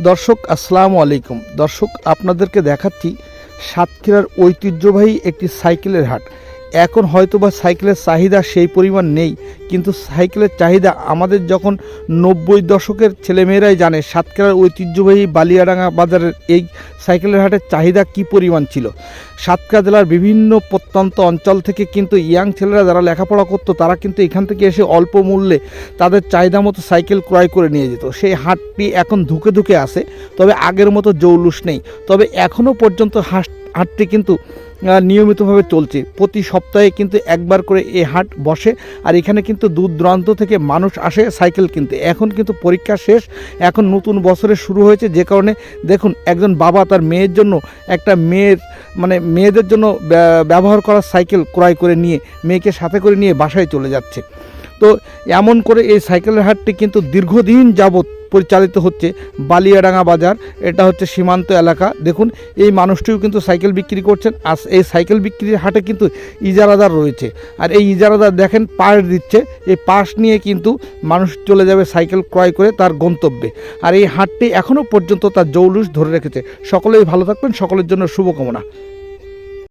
দর্শক আসসালামু আলাইকুম। দর্শক আপনাদেরকে দেখাচ্ছি সাতক্ষীরার ঐতিহ্যবাহী একটি সাইকেলের হাট। এখন হয়তো বা সাইকেলের চাহিদা সেই পরিমাণ নেই, কিন্তু সাইকেলের চাহিদা আমাদের যখন নব্বই দশকের ছেলেমেয়েরাই জানে সাতক্ষীরার ঐতিহ্যবাহী বালিয়াডাঙ্গা বাজারের এই সাইকেলের হাটের চাহিদা কী পরিমাণ ছিল। সাতক্ষীরা জেলার বিভিন্ন প্রত্যন্ত অঞ্চল থেকে কিন্তু ইয়াং ছেলেরা যারা লেখাপড়া করতো, তারা কিন্তু এখান থেকে এসে অল্প মূল্যে তাদের চাহিদা মতো সাইকেল ক্রয় করে নিয়ে যেত। সেই হাটটি এখন ধুকে ধুকে আসে তবে আগের মতো জৌলুস নেই। তবে এখনও পর্যন্ত হাট হাটটি কিন্তু নিয়মিতভাবে চলছে। প্রতি সপ্তাহে কিন্তু একবার করে এই হাট বসে, আর এখানে কিন্তু দূর দূরান্ত থেকে মানুষ আসে সাইকেল কিনতে। এখন কিন্তু পরীক্ষা শেষ, এখন নতুন বছরে শুরু হয়েছে, যে কারণে দেখুন, একজন বাবা তার মেয়ের জন্য, একটা মেয়ের মানে মেয়েদের জন্য ব্যবহার করা সাইকেল ক্রয় করে নিয়ে, মেয়েকে সাথে করে নিয়ে বাসায় চলে যাচ্ছে। তো এমন করে এই সাইকেলের হাটটি কিন্তু দীর্ঘদিন যাবৎ পরিচালিত হচ্ছে বালিয়াডাঙ্গা বাজার। এটা হচ্ছে সীমান্ত এলাকা। দেখুন, এই মানুষটিও কিন্তু সাইকেল বিক্রি করছেন আর এই সাইকেল বিক্রির হাটে কিন্তু ইজারাদার রয়েছে। আর এই ইজারাদার দেখেন, পাশ দিচ্ছে। এই পাশ নিয়ে কিন্তু মানুষ চলে যাবে সাইকেল ক্রয় করে তার গন্তব্যে। আর এই হাটটি এখনও পর্যন্ত তার জৌলুস ধরে রেখেছে। সকলেই ভালো থাকবেন, সকলের জন্য শুভকামনা।